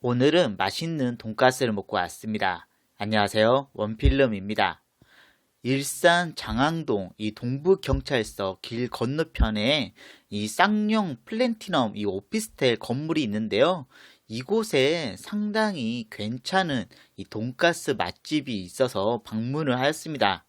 오늘은 맛있는 돈가스를 먹고 왔습니다. 안녕하세요. 원필름입니다. 일산 장항동 이 동부경찰서 길 건너편에 이 쌍용 플랜티넘 이 오피스텔 건물이 있는데요. 이곳에 상당히 괜찮은 이 돈가스 맛집이 있어서 방문을 하였습니다.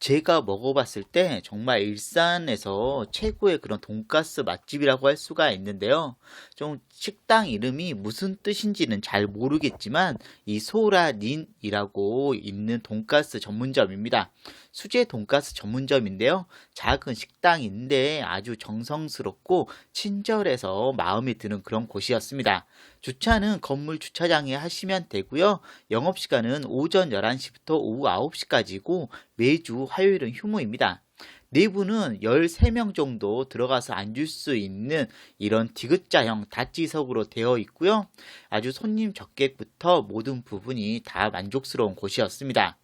제가 먹어봤을 때 정말 일산에서 최고의 그런 돈가스 맛집이라고 할 수가 있는데요. 좀 식당 이름이 무슨 뜻인지는 잘 모르겠지만 이 소라닌이라고 있는 돈가스 전문점입니다. 수제 돈가스 전문점인데요. 작은 식당인데 아주 정성스럽고 친절해서 마음에 드는 그런 곳이었습니다. 주차는 건물 주차장에 하시면 되고요. 영업시간은 오전 11시부터 오후 9시까지고 매주 화요일은 휴무입니다. 내부는 13명 정도 들어가서 앉을 수 있는 이런 디귿자형 다지석으로 되어 있고요. 아주 손님 적객부터 모든 부분이 다 만족스러운 곳이었습니다.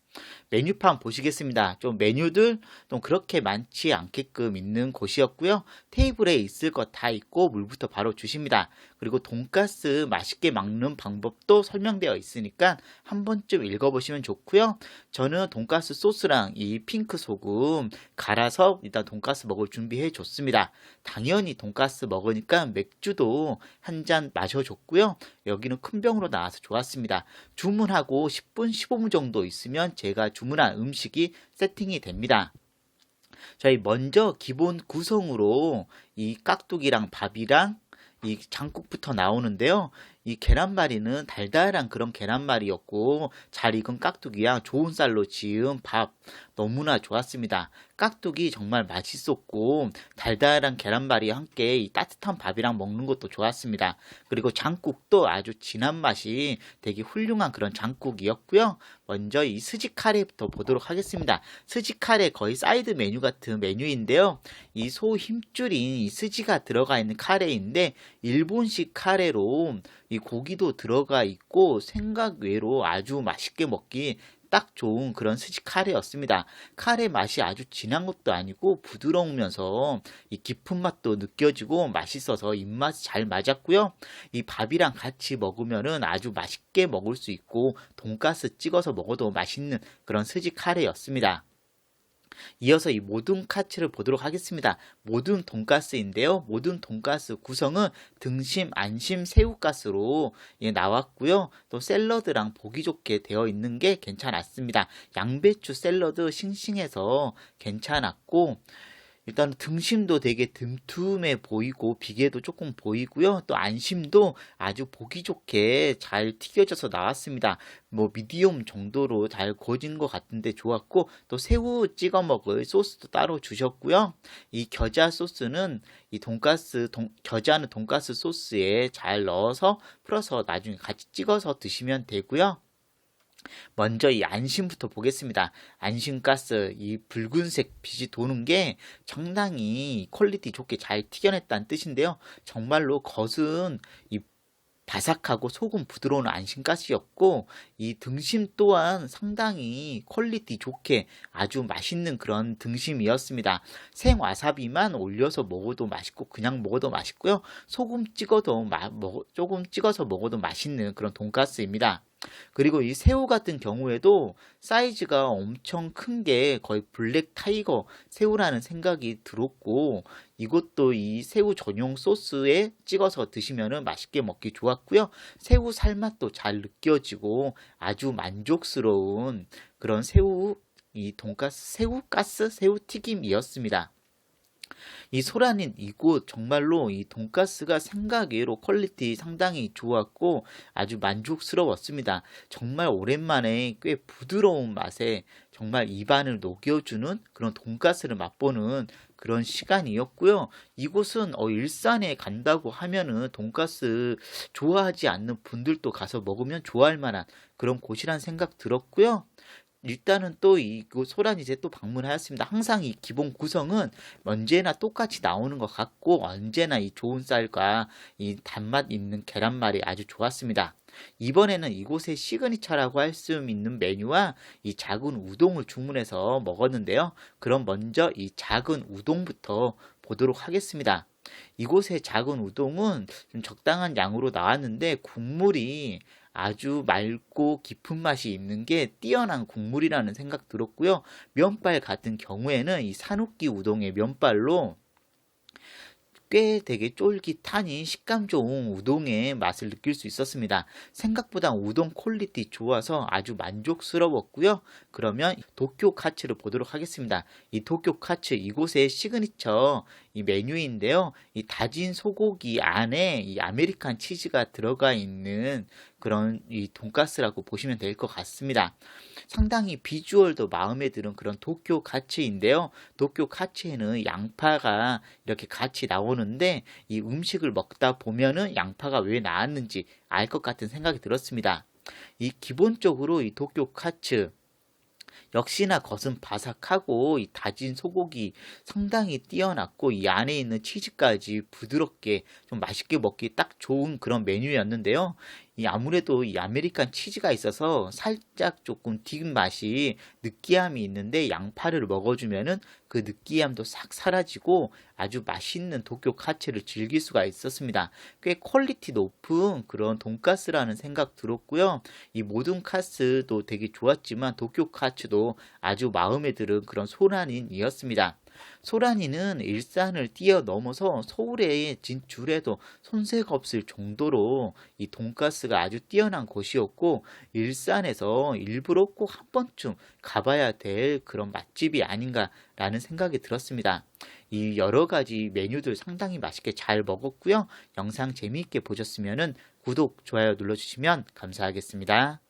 메뉴판 보시겠습니다. 좀 메뉴들 좀 그렇게 많지 않게끔 있는 곳이었고요. 테이블에 있을 것 다 있고 물부터 바로 주십니다. 그리고 돈가스 맛있게 먹는 방법도 설명되어 있으니까 한 번쯤 읽어보시면 좋고요. 저는 돈가스 소스랑 이 핑크 소금 갈아서 일단 돈가스 먹을 준비해 줬습니다. 당연히 돈가스 먹으니까 맥주도 한 잔 마셔줬고요. 여기는 큰 병으로 나와서 좋았습니다. 주문하고 10분, 15분 정도 있으면 제가 주문한 음식이 세팅이 됩니다. 저희 먼저 기본 구성으로 이 깍두기랑 밥이랑 이 장국부터 나오는데요. 이 계란말이는 달달한 그런 계란말이였고 잘 익은 깍두기랑 좋은 쌀로 지은 밥 너무나 좋았습니다. 깍두기 정말 맛있었고 달달한 계란말이와 함께 이 따뜻한 밥이랑 먹는 것도 좋았습니다. 그리고 장국도 아주 진한 맛이 되게 훌륭한 그런 장국이었고요. 먼저 이 스지 카레부터 보도록 하겠습니다. 스지 카레 거의 사이드 메뉴 같은 메뉴인데요. 이 소 힘줄인 이 스지가 들어가 있는 카레인데 일본식 카레로 이 고기도 들어가 있고 생각 외로 아주 맛있게 먹기 딱 좋은 그런 스지 카레였습니다. 카레 맛이 아주 진한 것도 아니고 부드러우면서 이 깊은 맛도 느껴지고 맛있어서 입맛이 잘 맞았고요. 이 밥이랑 같이 먹으면은 아주 맛있게 먹을 수 있고 돈가스 찍어서 먹어도 맛있는 그런 스지 카레였습니다. 이어서 이 모든 카츠를 보도록 하겠습니다. 모든 돈가스인데요. 모든 돈가스 구성은 등심, 안심, 새우가스로 예, 나왔고요. 또 샐러드랑 보기 좋게 되어 있는 게 괜찮았습니다. 양배추 샐러드 싱싱해서 괜찮았고 일단 등심도 되게 듬툼해 보이고 비계도 조금 보이고요. 또 안심도 아주 보기 좋게 잘 튀겨져서 나왔습니다. 뭐 미디움 정도로 잘 구워진 것 같은데 좋았고 또 새우 찍어 먹을 소스도 따로 주셨고요. 이 겨자 소스는 이 돈가스 돈, 겨자는 돈가스 소스에 잘 넣어서 풀어서 나중에 같이 찍어서 드시면 되고요. 먼저 이 안심부터 보겠습니다. 안심가스 이 붉은색 빛이 도는 게 상당히 퀄리티 좋게 잘 튀겨냈다는 뜻인데요. 정말로 겉은 이 바삭하고 속은 부드러운 안심가스였고 이 등심 또한 상당히 퀄리티 좋게 아주 맛있는 그런 등심이었습니다. 생와사비만 올려서 먹어도 맛있고 그냥 먹어도 맛있고요. 소금 찍어도 마, 먹, 조금 찍어서 먹어도 맛있는 그런 돈가스입니다. 그리고 이 새우 같은 경우에도 사이즈가 엄청 큰 게 거의 블랙 타이거 새우라는 생각이 들었고 이것도 이 새우 전용 소스에 찍어서 드시면 맛있게 먹기 좋았고요. 새우 살맛도 잘 느껴지고 아주 만족스러운 그런 새우 이 돈가스 새우 가스 새우 튀김이었습니다. 이 소라닌 이곳 정말로 이 돈가스가 생각 외로 퀄리티 상당히 좋았고 아주 만족스러웠습니다. 정말 오랜만에 꽤 부드러운 맛에 정말 입안을 녹여주는 그런 돈가스를 맛보는 그런 시간이었고요. 이곳은 어, 일산에 간다고 하면은 돈가스 좋아하지 않는 분들도 가서 먹으면 좋아할 만한 그런 곳이란 생각 들었고요. 일단은 또 이 소란 이제 또 방문하였습니다. 항상 이 기본 구성은 언제나 똑같이 나오는 것 같고 언제나 이 좋은 쌀과 이 단맛 있는 계란말이 아주 좋았습니다. 이번에는 이곳의 시그니처라고 할 수 있는 메뉴와 이 작은 우동을 주문해서 먹었는데요. 그럼 먼저 이 작은 우동부터 보도록 하겠습니다. 이곳의 작은 우동은 좀 적당한 양으로 나왔는데 국물이 아주 맑고 깊은 맛이 있는 게 뛰어난 국물이라는 생각 들었고요. 면발 같은 경우에는 이 산호끼 우동의 면발로 꽤 되게 쫄깃하니 식감 좋은 우동의 맛을 느낄 수 있었습니다. 생각보다 우동 퀄리티 좋아서 아주 만족스러웠고요. 그러면 도쿄 카츠를 보도록 하겠습니다. 이 도쿄 카츠 이곳의 시그니처 이 메뉴인데요. 이 다진 소고기 안에 이 아메리칸 치즈가 들어가 있는 그런 이 돈가스라고 보시면 될 것 같습니다. 상당히 비주얼도 마음에 드는 그런 도쿄 카츠인데요. 도쿄 카츠에는 양파가 이렇게 같이 나오는데 이 음식을 먹다 보면은 양파가 왜 나왔는지 알 것 같은 생각이 들었습니다. 이 기본적으로 이 도쿄 카츠 역시나 겉은 바삭하고 이 다진 소고기 상당히 뛰어났고 이 안에 있는 치즈까지 부드럽게 좀 맛있게 먹기 딱 좋은 그런 메뉴였는데요. 이 아무래도 이 아메리칸 치즈가 있어서 살짝 조금 뒷 맛이 느끼함이 있는데 양파를 먹어주면은 그 느끼함도 싹 사라지고 아주 맛있는 도쿄 카츠를 즐길 수가 있었습니다. 꽤 퀄리티 높은 그런 돈가스라는 생각 들었고요. 이 모든 카스도 되게 좋았지만 도쿄 카츠도 아주 마음에 드는 그런 소란인이었습니다. 소란이는 일산을 뛰어넘어서 서울에 진출해도 손색 없을 정도로 이 돈가스가 아주 뛰어난 곳이었고 일산에서 일부러 꼭 한 번쯤 가봐야 될 그런 맛집이 아닌가라는 생각이 들었습니다. 이 여러 가지 메뉴들 상당히 맛있게 잘 먹었고요. 영상 재미있게 보셨으면 구독, 좋아요 눌러주시면 감사하겠습니다.